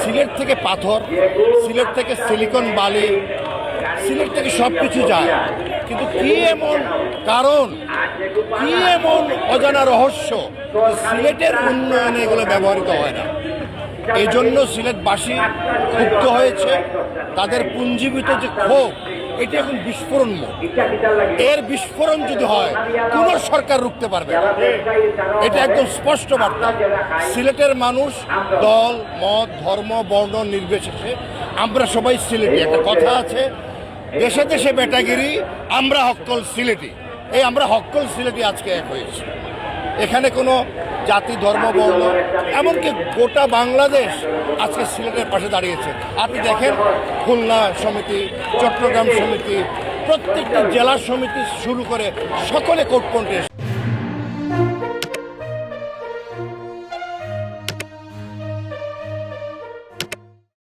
সিলেট থেকে পাথর, সিলেট থেকে সিলিকন বালি, সিলেট থেকে সব কিছু যায়। কিন্তু কি এমন কারণ, কি এমন অজানা রহস্য সিলেটের উন্নয়নে এগুলো ব্যবহৃত হয় না? এই জন্য সিলেটবাসী ক্ষুব্ধ হয়েছে। তাদের পুঞ্জীবিত যে ক্ষোভ এটি এখন বিস্ফোরণ। এর বিস্ফোরণ যদি হয় কোন সরকার রুখতে পারবে। এটা একদম স্পষ্ট বার্তা। সিলেটের মানুষ দল মত ধর্ম বর্ণ নির্বিশেষে আমরা সবাই সিলেটি। একটা কথা আছে দেশে দেশে বেটাগিরি আমরা হক্কল সিলেটি। এই আমরা হক্কল সিলেটি আজকে এক হয়েছি। এখানে কোনো জাতি, ধর্ম, বর্ণ, এমনকি গোটা বাংলাদেশ আজকে সিলেটের পাশে দাঁড়িয়েছে। আপনি দেখেন খুলনা সমিতি, চট্টগ্রাম সমিতি, প্রত্যেকটি জেলা সমিতি শুরু করে সকলে কোটকণ্ঠে